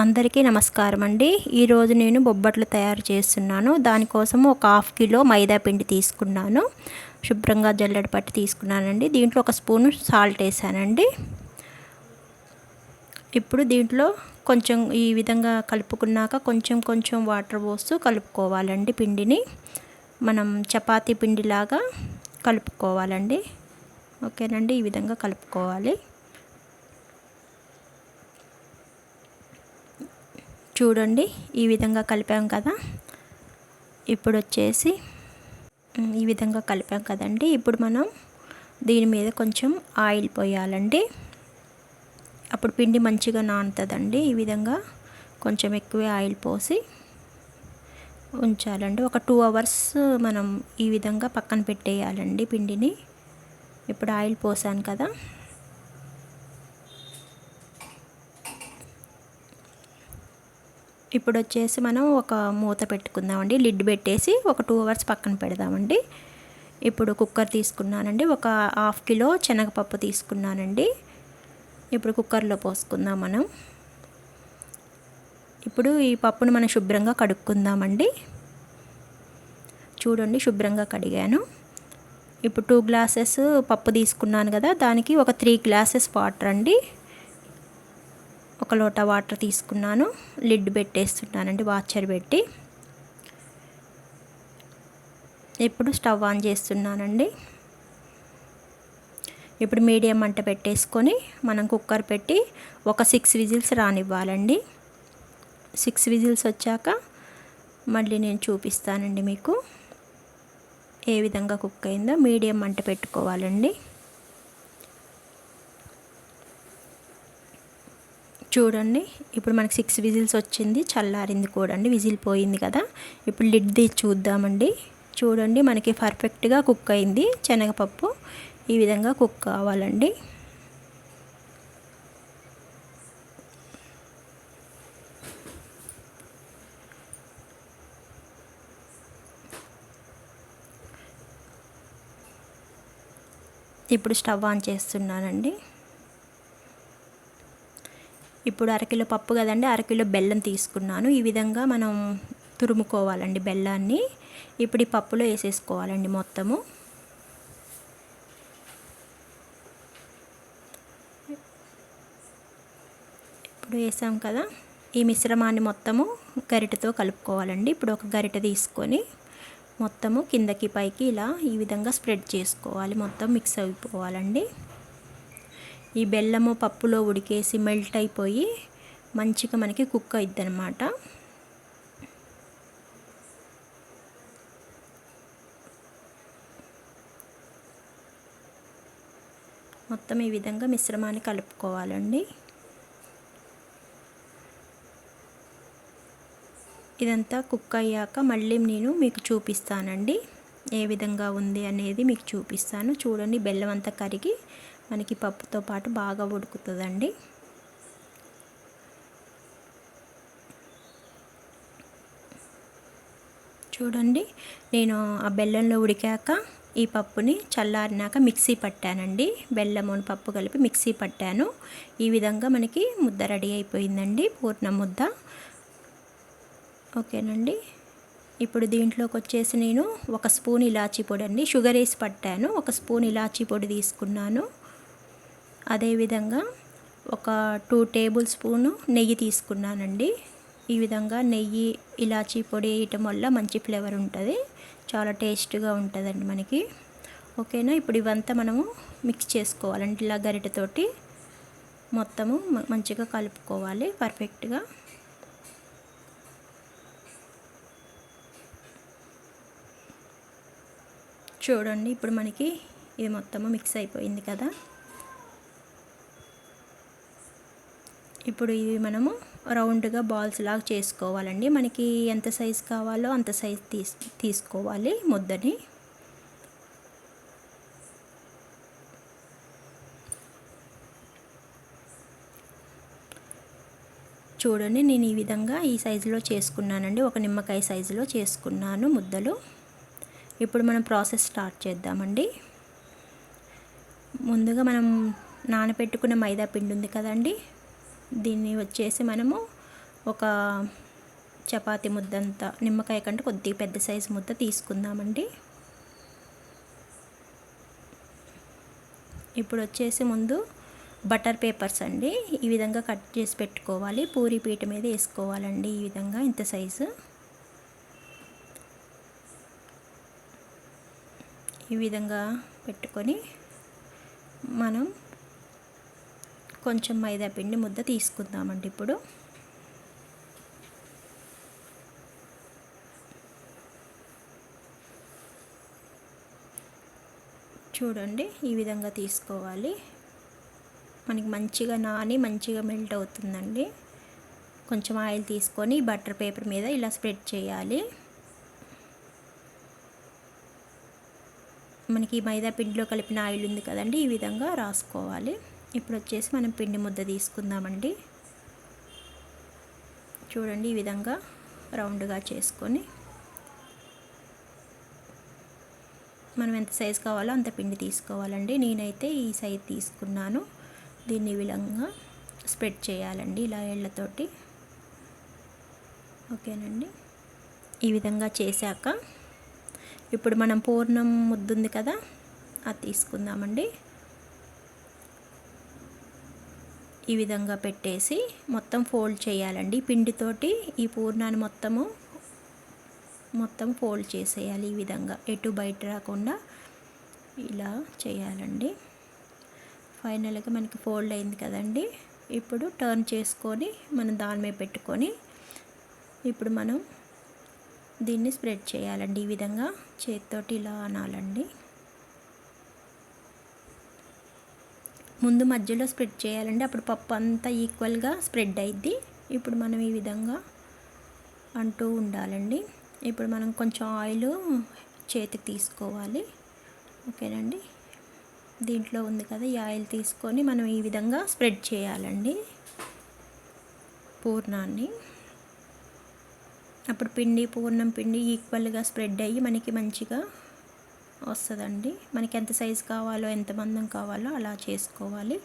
అందరికీ నమస్కారం అండి. ఈరోజు నేను బొబ్బట్లు తయారు చేస్తున్నాను. దానికోసం ఒక హాఫ్ కిలో మైదా పిండి తీసుకున్నాను. శుభ్రంగా జల్లెడ పట్టి తీసుకున్నానండి. దీంట్లో ఒక స్పూన్ సాల్ట్ వేసానండి. ఇప్పుడు దీంట్లో కొంచెం ఈ విధంగా కలుపుకున్నాక కొంచెం కొంచెం వాటర్ పోస్తూ కలుపుకోవాలండి పిండిని. మనం చపాతీ పిండిలాగా కలుపుకోవాలండి. ఓకేనండి? ఈ విధంగా కలుపుకోవాలి. చూడండి. ఈ విధంగా కలిపాం కదా. ఇప్పుడు వచ్చేసి ఈ విధంగా కలిపాం కదండి. ఇప్పుడు మనం దీని మీద కొంచెం ఆయిల్ పోయాలండి. అప్పుడు పిండి మంచిగా నానుతుందండి. ఈ విధంగా కొంచెం ఎక్కువే ఆయిల్ పోసి ఉంచాలండి. ఒక టూ అవర్స్ మనం ఈ విధంగా పక్కన పెట్టేయాలండి పిండిని. ఇప్పుడు ఆయిల్ పోసాను కదా. ఇప్పుడు వచ్చేసి మనం ఒక మూత పెట్టుకుందామండి. లిడ్ పెట్టేసి ఒక టూ అవర్స్ పక్కన పెడదామండి. ఇప్పుడు కుక్కర్ తీసుకున్నానండి. ఒక హాఫ్ కిలో శనగపప్పు తీసుకున్నానండి. ఇప్పుడు కుక్కర్లో పోసుకుందాం మనం. ఇప్పుడు ఈ పప్పును మనం శుభ్రంగా కడుక్కుందామండి. చూడండి శుభ్రంగా కడిగాను. ఇప్పుడు టూ గ్లాసెస్ పప్పు తీసుకున్నాను కదా దానికి ఒక త్రీ గ్లాసెస్ వాటర్ అండి ఒక లోట వాటర్ తీసుకున్నాను. లిడ్ పెట్టేస్తున్నానండి వాచర్ పెట్టి. ఇప్పుడు స్టవ్ ఆన్ చేస్తున్నానండి. ఇప్పుడు మీడియం మంట పెట్టేసుకొని మనం కుక్కర్ పెట్టి ఒక సిక్స్ విజిల్స్ రానివ్వాలండి. సిక్స్ విజిల్స్ వచ్చాక మళ్ళీ నేను చూపిస్తానండి మీకు. ఏ విధంగా కుక్ అయిందో మీడియం మంట పెట్టుకోవాలండి. చూడండి. ఇప్పుడు మనకి సిక్స్ విజిల్స్ వచ్చింది. చల్లారింది కూడా అండి విజిల్ పోయింది కదా. ఇప్పుడు లిడ్ తీసి చూద్దామండి. చూడండి మనకి పర్ఫెక్ట్గా కుక్ అయింది. శనగపప్పు ఈ విధంగా కుక్ కావాలండి. ఇప్పుడు స్టవ్ ఆన్ చేస్తున్నానండి. ఇప్పుడు అరకిలో పప్పు కదండి అరకిలో బెల్లం తీసుకున్నాను. ఈ విధంగా మనం తురుముకోవాలండి బెల్లాన్ని. ఇప్పుడు ఈ పప్పులో వేసేసుకోవాలండి మొత్తము. ఇప్పుడు వేసాం కదా ఈ మిశ్రమాన్ని మొత్తము గరిటతో కలుపుకోవాలండి. ఇప్పుడు ఒక గరిట తీసుకొని మొత్తము కిందకి పైకి ఇలా ఈ విధంగా స్ప్రెడ్ చేసుకోవాలి. మొత్తం మిక్స్ అయిపోవాలండి. ఈ బెల్లము పప్పులో ఉడికేసి మెల్ట్ అయిపోయి మంచిగా మనకి కుక్ అయిద్ది అనమాట మొత్తం ఈ విధంగా మిశ్రమాన్ని కలుపుకోవాలండి. ఇదంతా కుక్ అయ్యాక మళ్ళీ నేను మీకు చూపిస్తానండి. ఏ విధంగా ఉంది అనేది మీకు చూపిస్తాను. చూడండి బెల్లం అంతా కరిగి మనకి పప్పుతో పాటు బాగా ఉడుకుతుందండి. చూడండి నేను ఆ బెల్లంలో ఉడికాక ఈ పప్పుని చల్లారినాక మిక్సీ పట్టానండి. బెల్లమును పప్పు కలిపి మిక్సీ పట్టాను. ఈ విధంగా మనకి ముద్ద రెడీ అయిపోయిందండి పూర్ణ ముద్ద. ఓకేనండి. ఇప్పుడు దీంట్లోకి వచ్చేసి నేను ఒక స్పూన్ ఇలాచీ పొడి అండి షుగర్ వేసి పట్టాను. ఒక స్పూన్ ఇలాచీ పొడి తీసుకున్నాను. అదేవిధంగా ఒక టూ టేబుల్ స్పూను నెయ్యి తీసుకున్నానండి. ఈ విధంగా నెయ్యి ఇలాచీ పొడి వేయటం వల్ల మంచి ఫ్లేవర్ ఉంటుంది. చాలా టేస్ట్గా ఉంటుందండి మనకి. ఓకేనా? ఇప్పుడు ఇవంతా మనము మిక్స్ చేసుకోవాలండి ఇలా గరిటెతోటి మొత్తము మంచిగా కలుపుకోవాలి. పర్ఫెక్ట్గా. చూడండి ఇప్పుడు మనకి ఇది మొత్తము మిక్స్ అయిపోయింది కదా. ఇప్పుడు ఇవి మనము రౌండ్గా బాల్స్ లాగా చేసుకోవాలండి. మనకి ఎంత సైజ్ కావాలో అంత సైజ్ తీస్ తీసుకోవాలి ముద్దని. చూడండి నేను ఈ విధంగా ఈ సైజులో చేసుకున్నానండి. ఒక నిమ్మకాయ సైజులో చేసుకున్నాను ముద్దలు. ఇప్పుడు మనం ప్రాసెస్ స్టార్ట్ చేద్దామండి. ముందుగా మనం నానబెట్టుకున్న మైదా పిండి ఉంది కదండి. దీన్ని వచ్చేసి మనము ఒక చపాతి ముద్దంత నిమ్మకాయ కంటే కొద్దిగా పెద్ద సైజు ముద్ద తీసుకుందామండి. ఇప్పుడు వచ్చేసి ముందు బటర్ పేపర్స్ అండి. ఈ విధంగా కట్ చేసి పెట్టుకోవాలి. పూరి పీట మీద వేసుకోవాలండి ఈ విధంగా ఇంత సైజు. ఈ విధంగా పెట్టుకొని మనం కొంచెం మైదా పిండి ముద్ద తీసుకుందామండి ఇప్పుడు. చూడండి ఈ విధంగా తీసుకోవాలి. మనకి మంచిగా నాని మంచిగా మెల్ట్ అవుతుందండి. కొంచెం ఆయిల్ తీసుకొని బటర్ పేపర్ మీద ఇలా స్ప్రెడ్ చేయాలి. మనకి మైదా పిండిలో కలిపిన ఆయిల్ ఉంది కదండి ఈ విధంగా రాసుకోవాలి. ఇప్పుడు వచ్చేసి మనం పిండి ముద్ద తీసుకుందామండి. చూడండి ఈ విధంగా రౌండ్గా చేసుకొని మనం ఎంత సైజు కావాలో అంత పిండి తీసుకోవాలండి. నేనైతే ఈ సైజ్ తీసుకున్నాను. దీన్ని విధంగా స్ప్రెడ్ చేయాలండి ఇలా ఏళ్ళతోటి ఓకేనండి. ఈ విధంగా చేశాక ఇప్పుడు మనం పూర్ణం ముద్దుంది కదా అది తీసుకుందామండి. ఈ విధంగా పెట్టేసి మొత్తం ఫోల్డ్ చేయాలండి. పిండితోటి ఈ పూర్ణాన్ని మొత్తము మొత్తం ఫోల్డ్ చేసేయాలి ఈ విధంగా. ఎటు బయట రాకుండా ఇలా చేయాలండి. ఫైనల్గా మనకి ఫోల్డ్ అయింది కదండి. ఇప్పుడు టర్న్ చేసుకొని మనం దాని మీద పెట్టుకొని ఇప్పుడు మనం దీన్ని స్ప్రెడ్ చేయాలండి. ఈ విధంగా చేతితోటి ఇలా అనాలండి. ముందు మధ్యలో స్ప్రెడ్ చేయాలండి. అప్పుడు పప్పు అంతా ఈక్వల్గా స్ప్రెడ్ అయిద్ది. ఇప్పుడు మనం ఈ విధంగా అంటూ ఉండాలండి. ఇప్పుడు మనం కొంచెం ఆయిల్ చేతికి తీసుకోవాలి. ఓకేనండి? దీంట్లో ఉంది కదా ఈ ఆయిల్ తీసుకొని మనం ఈ విధంగా స్ప్రెడ్ చేయాలండి. పూర్ణాన్ని. అప్పుడు పిండి పూర్ణం పిండి ఈక్వల్గా స్ప్రెడ్ అయ్యి మనకి మంచిగా వస్తుందండి. మనకి ఎంత సైజు కావాలో ఎంత మందం కావాలో అలా చేసుకోవాలి.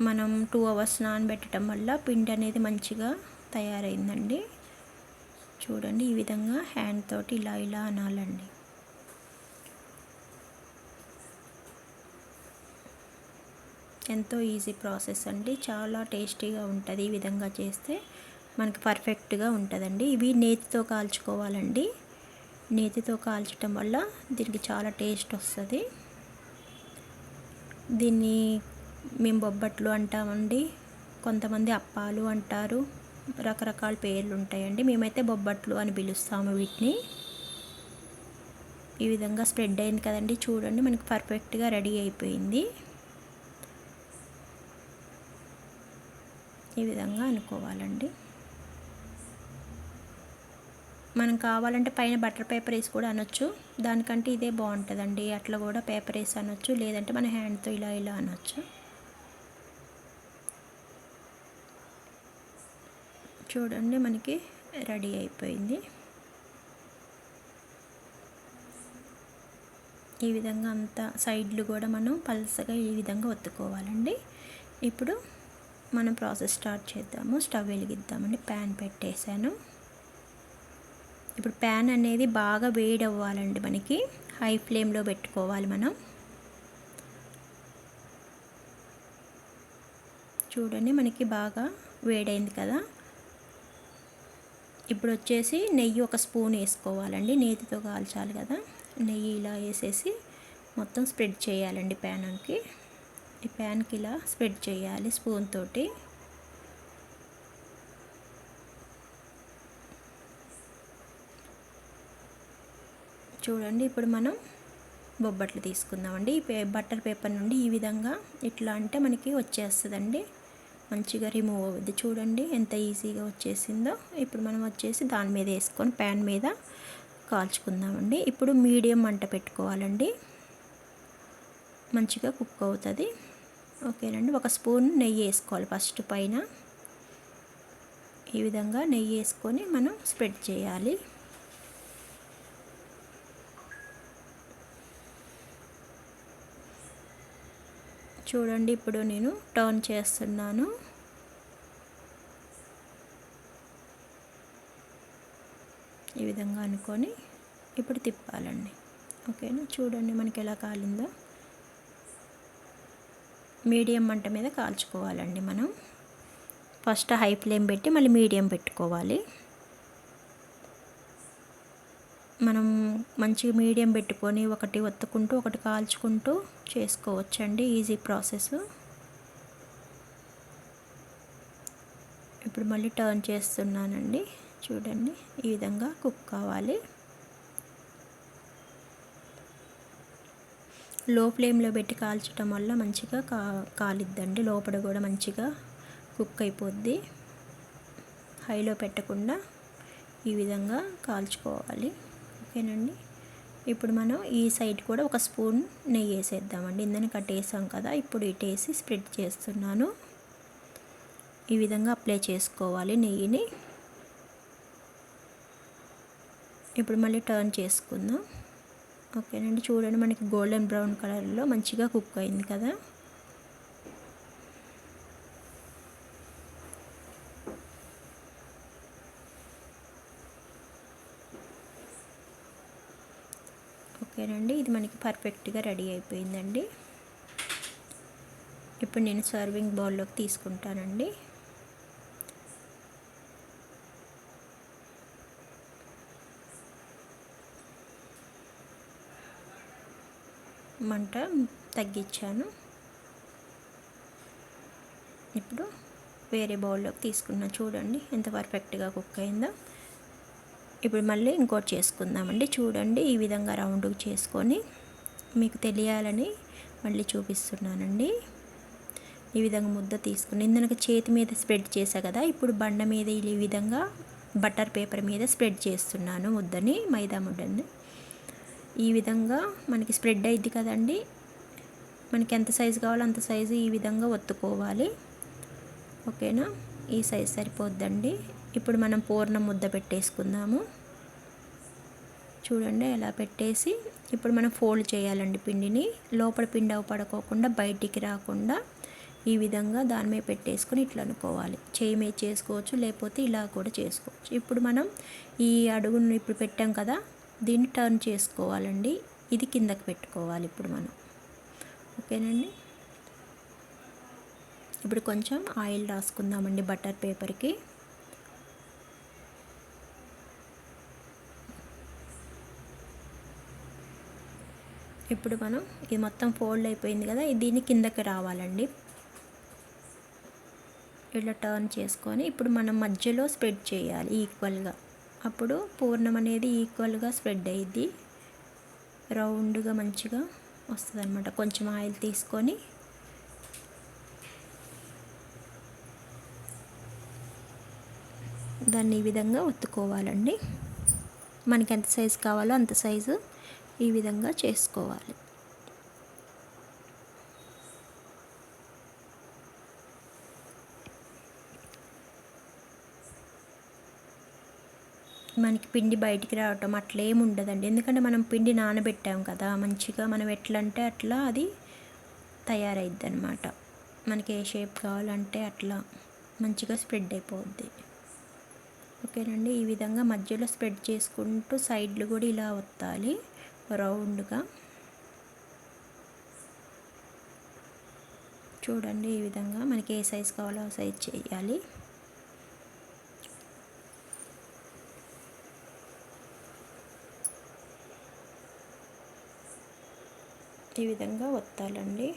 మనం టూ అవర్స్ నానబెట్టడం వల్ల పిండి అనేది మంచిగా తయారైందండి. చూడండి ఈ విధంగా హ్యాండ్ తోటి ఇలా ఇలా అనాలండి. ఎంతో ఈజీ ప్రాసెస్ అండి. చాలా టేస్టీగా ఉంటుంది ఈ విధంగా చేస్తే. మనకి పర్ఫెక్ట్గా ఉంటుందండి. ఇవి నేతితో కాల్చుకోవాలండి. నేతితో కాల్చడం వల్ల దీనికి చాలా టేస్ట్ వస్తుంది. దీన్ని మేము బొబ్బట్లు అంటామండి కొంతమంది అప్పాలు అంటారు రకరకాల పేర్లు ఉంటాయండి. మేమైతే బొబ్బట్లు అని పిలుస్తాము వీటిని. ఈ విధంగా స్ప్రెడ్ అయింది కదండి చూడండి మనకి పర్ఫెక్ట్గా రెడీ అయిపోయింది. ఈ విధంగా అనుకోవాలండి. మనం కావాలంటే పైన బటర్ పేపర్ వేసి కూడా అనొచ్చు. దానికంటే ఇదే బాగుంటుందండి. అట్లా కూడా పేపర్ వేసి అనొచ్చు. లేదంటే మన హ్యాండ్తో ఇలా ఇలా అనొచ్చు. చూడండి మనకి రెడీ అయిపోయింది. ఈ విధంగా అంతా సైడ్లు కూడా మనం పల్సగా ఈ విధంగా ఒత్తుకోవాలండి. ఇప్పుడు మనం ప్రాసెస్ స్టార్ట్ చేద్దాము. స్టవ్ వెలిగిద్దామండి. ప్యాన్ పెట్టేశాను. ఇప్పుడు ప్యాన్ అనేది బాగా వేడి అవ్వాలండి మనకి హై ఫ్లేమ్లో పెట్టుకోవాలి మనం. చూడండి మనకి బాగా వేడైంది కదా. ఇప్పుడు వచ్చేసి నెయ్యి ఒక స్పూన్ వేసుకోవాలండి. నేతితో కాల్చాలి కదా. నెయ్యి ఇలా వేసేసి మొత్తం స్ప్రెడ్ చేయాలండి ప్యాన్కి ఈ ప్యాన్కి ఇలా స్ప్రెడ్ చేయాలి స్పూన్ తోటి. చూడండి ఇప్పుడు మనం బొబ్బట్లు తీసుకుందామండి. ఈ పే బట్టర్ పేపర్ నుండి ఈ విధంగా ఇట్లా అంటే మనకి వచ్చేస్తుందండి. మంచిగా రిమూవ్ అవుద్ది. చూడండి ఎంత ఈజీగా వచ్చేసిందో. ఇప్పుడు మనం వచ్చేసి దాని మీద వేసుకొని ప్యాన్ మీద కాల్చుకుందామండి. ఇప్పుడు మీడియం మంట పెట్టుకోవాలండి. మంచిగా కుక్ అవుతుంది. ఓకేనండి ఒక స్పూన్ నెయ్యి వేసుకోవాలి ఫస్ట్ పైన. ఈ విధంగా నెయ్యి వేసుకొని మనం స్ప్రెడ్ చేయాలి. చూడండి ఇప్పుడు నేను టర్న్ చేస్తున్నాను. ఈ విధంగా అనుకొని ఇప్పుడు తిప్పాలండి. ఓకేనా? చూడండి మనకి ఎలా కాలిందో. మీడియం మంట మీద కాల్చుకోవాలండి మనం. ఫస్ట్ హై ఫ్లేమ్ పెట్టి మళ్ళీ మీడియం పెట్టుకోవాలి. మనం మంచిగా మీడియం పెట్టుకొని ఒకటి ఒత్తుకుంటూ ఒకటి కాల్చుకుంటూ చేసుకోవచ్చండి. Easy process. ఇప్పుడు మళ్ళీ టర్న్ చేస్తున్నానండి. చూడండి ఈ విధంగా కుక్ కావాలి. లో ఫ్లేమ్లో పెట్టి కాల్చడం వల్ల మంచిగా కా కాలిద్దండి. లోపల కూడా మంచిగా కుక్ అయిపోద్ది. హైలో పెట్టకుండా ఈ విధంగా కాల్చుకోవాలి. ఓకేనండి ఇప్పుడు మనం ఈ సైడ్ కూడా ఒక స్పూన్ నెయ్యి వేసేద్దామండి. ఇందని కట్టేసాం కదా ఇప్పుడు ఇటు వేసి స్ప్రెడ్ చేస్తున్నాను. ఈ విధంగా అప్లై చేసుకోవాలి నెయ్యిని. ఇప్పుడు మళ్ళీ టర్న్ చేసుకుందాం. ఓకేనండి చూడండి మనకి గోల్డెన్ బ్రౌన్ కలర్లో మంచిగా కుక్ అయింది కదా. ఓకేనండి. ఇది మనకి పర్ఫెక్ట్గా రెడీ అయిపోయిందండి. ఇప్పుడు నేను సర్వింగ్ బౌల్లోకి తీసుకుంటానండి. మంట తగ్గించాను. ఇప్పుడు వేరే బౌల్లోకి తీసుకున్నా చూడండి. ఎంత పర్ఫెక్ట్గా కుక్ అయిందో. ఇప్పుడు మళ్ళీ ఇంకోటి చేసుకుందామండి. చూడండి ఈ విధంగా రౌండ్కి చేసుకొని మీకు తెలియాలని మళ్ళీ చూపిస్తున్నానండి. ఈ విధంగా ముద్ద తీసుకుని ఇందులో చేతి మీద స్ప్రెడ్ చేసా కదా ఇప్పుడు బండ మీద ఈ విధంగా బటర్ పేపర్ మీద స్ప్రెడ్ చేస్తున్నాను ముద్దని మైదా ముద్దని. ఈ విధంగా మనకి స్ప్రెడ్ అయింది కదండి. మనకి ఎంత సైజు కావాలో అంత సైజు ఈ విధంగా ఒత్తుకోవాలి. ఓకేనా? ఈ సైజు సరిపోద్దండి. ఇప్పుడు మనం పూర్ణ ముద్ద పెట్టేసుకుందాము. చూడండి ఎలా పెట్టేసి ఇప్పుడు మనం ఫోల్డ్ చేయాలండి పిండిని. లోపల పిండి పడుకోకుండా బయటికి రాకుండా ఈ విధంగా దాని మీద పెట్టేసుకొని ఇట్లా అనుకోవాలి. చేయి మీద చేసుకోవచ్చు లేకపోతే ఇలా కూడా చేసుకోవచ్చు. ఇప్పుడు మనం ఈ అడుగును ఇప్పుడు పెట్టాం కదా దీన్ని టర్న్ చేసుకోవాలండి. ఇది కిందకి పెట్టుకోవాలి ఇప్పుడు మనం. ఓకేనండి? ఇప్పుడు కొంచెం ఆయిల్ రాసుకుందామండి బటర్ పేపర్కి. ఇప్పుడు మనం ఇది మొత్తం ఫోల్డ్ అయిపోయింది కదా దీన్ని కిందకి రావాలండి. ఇలా టర్న్ చేసుకొని ఇప్పుడు మనం మధ్యలో స్ప్రెడ్ చేయాలి ఈక్వల్గా అప్పుడు పూర్ణం అనేది ఈక్వల్గా స్ప్రెడ్ అయ్యిద్ది రౌండ్గా మంచిగా వస్తుంది అనమాట కొంచెం ఆయిల్ తీసుకొని దాన్ని ఈ విధంగా ఒత్తుకోవాలండి. మనకి ఎంత సైజు కావాలో అంత సైజు ఈ విధంగా చేసుకోవాలి. మనకి పిండి బయటికి రావటం అట్లా ఏమి ఉండదండి. ఎందుకంటే మనం పిండి నానబెట్టాం కదా మంచిగా మనం ఎట్లా అంటే అట్లా అది తయారైద్ది అనమాట మనకి ఏ షేప్ కావాలంటే అట్లా మంచిగా స్ప్రెడ్ అయిపోద్ది. ఓకేనండి? ఈ విధంగా మధ్యలో స్ప్రెడ్ చేసుకుంటూ సైడ్లు కూడా ఇలా వత్తాలి రౌండ్గా. చూడండి ఈ విధంగా మనకి ఏ సైజ్ కావాలో ఆ సైజ్ చేయాలి. ఈ విధంగా ఒత్తాలండి.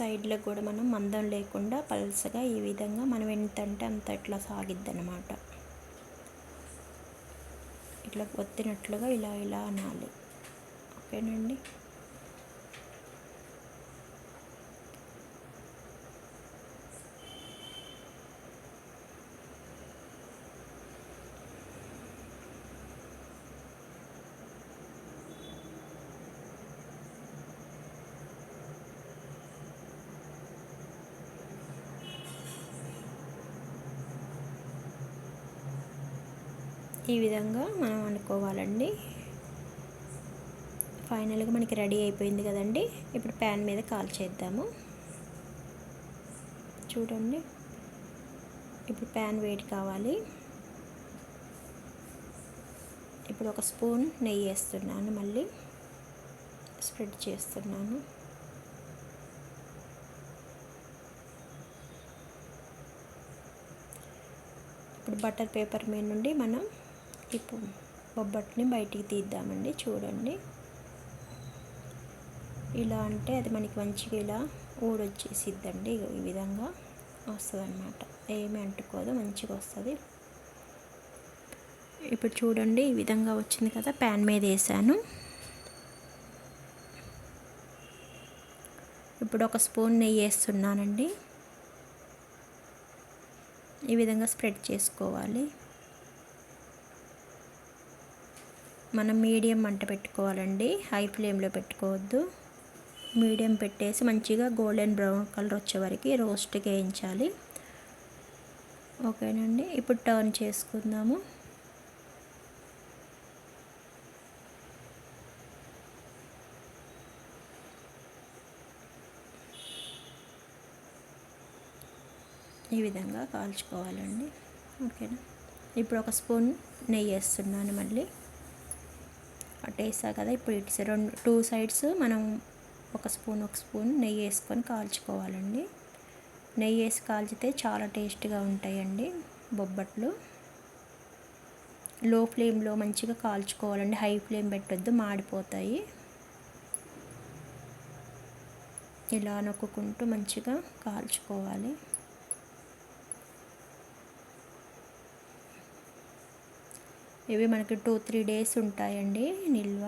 సైడ్లో కూడా మనం మందం లేకుండా పల్సగా ఈ విధంగా మనం ఎంత అంటే అంత ఇట్లా సాగిద్ది అనమాట ఇట్లా ఒత్తినట్లుగా ఇలా ఇలా అనాలి ఓకేనండి? ఈ విధంగా మనం అనుకోవాలండి ఫైనల్గా మనకి రెడీ అయిపోయింది కదండి. ఇప్పుడు ప్యాన్ మీద కాల్ చేద్దాము చూడండి. ఇప్పుడు ప్యాన్ వేడి కావాలి. ఇప్పుడు ఒక స్పూన్ నెయ్యి వేస్తున్నాను మళ్ళీ. స్ప్రెడ్ చేస్తున్నాను. ఇప్పుడు బటర్ పేపర్ మీద నుండి మనం ఇప్పుడు బొబ్బట్ని బయటికి తీద్దామండి చూడండి. ఇలా అంటే అది మనకి మంచిగా ఇలా ఊడొచ్చేసిద్దండి. ఈ విధంగా వస్తుంది అనమాట ఏమి అంటుకోదు మంచిగా వస్తుంది. ఇప్పుడు చూడండి ఈ విధంగా వచ్చింది కదా ప్యాన్ మీద వేసాను. ఇప్పుడు ఒక స్పూన్ నెయ్యి వేస్తున్నానండి. ఈ విధంగా స్ప్రెడ్ చేసుకోవాలి. మనం మీడియం మంట పెట్టుకోవాలండి. హై ఫ్లేమ్లో పెట్టుకోవద్దు. మీడియం పెట్టేసి మంచిగా గోల్డెన్ బ్రౌన్ కలర్ వచ్చే వరకు రోస్ట్ వేయించాలి ఓకేనండి. ఇప్పుడు టర్న్ చేసుకుందాము. ఈ విధంగా కాల్చుకోవాలండి. ఓకేనా? ఇప్పుడు ఒక స్పూన్ నెయ్యి వేస్తున్నాను మళ్ళీ. ఒకటి వేసా కదా. ఇప్పుడు ఇటు రెండు టూ సైడ్స్ మనం ఒక స్పూన్ ఒక స్పూన్ నెయ్యి వేసుకొని కాల్చుకోవాలండి. నెయ్యి వేసి కాల్చితే చాలా టేస్ట్గా ఉంటాయండి బొబ్బట్లు. లో ఫ్లేమ్లో మంచిగా కాల్చుకోవాలండి. హై ఫ్లేమ్ పెట్టొద్దు మాడిపోతాయి. ఇలా నొక్కుంటూ మంచిగా కాల్చుకోవాలి. ఇవి మనకి టూ త్రీ డేస్ ఉంటాయండి నిల్వ.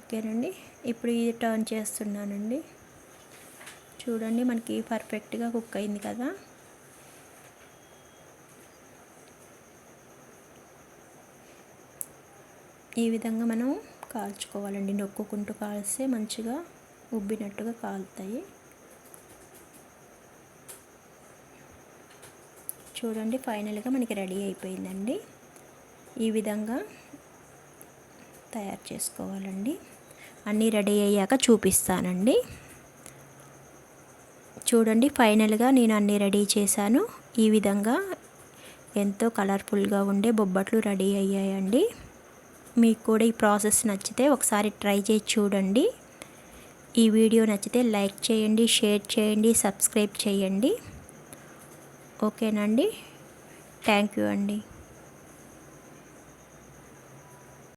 ఓకేనండి? ఇప్పుడు ఇది టర్న్ చేస్తున్నానండి. చూడండి మనకి పర్ఫెక్ట్గా కుక్ అయింది కదా. ఈ విధంగా మనం కాల్చుకోవాలండి. నొక్కుకుంటూ కాల్స్తే మంచిగా ఉబ్బినట్టుగా కాలుతాయి. చూడండి ఫైనల్గా మనకి రెడీ అయిపోయిందండి. ఈ విధంగా తయారు చేసుకోవాలండి. అన్నీ రెడీ అయ్యాక చూపిస్తానండి. చూడండి ఫైనల్గా నేను అన్నీ రెడీ చేశాను. ఈ విధంగా ఎంతో కలర్ఫుల్గా ఉండే బొబ్బట్లు రెడీ అయ్యాయండి. మీకు కూడా ఈ ప్రాసెస్ నచ్చితే ఒకసారి ట్రై చేసి చూడండి. ఈ వీడియో నచ్చితే లైక్ చేయండి షేర్ చేయండి సబ్స్క్రైబ్ చేయండి. ఓకేనండి. థ్యాంక్ యూ అండి.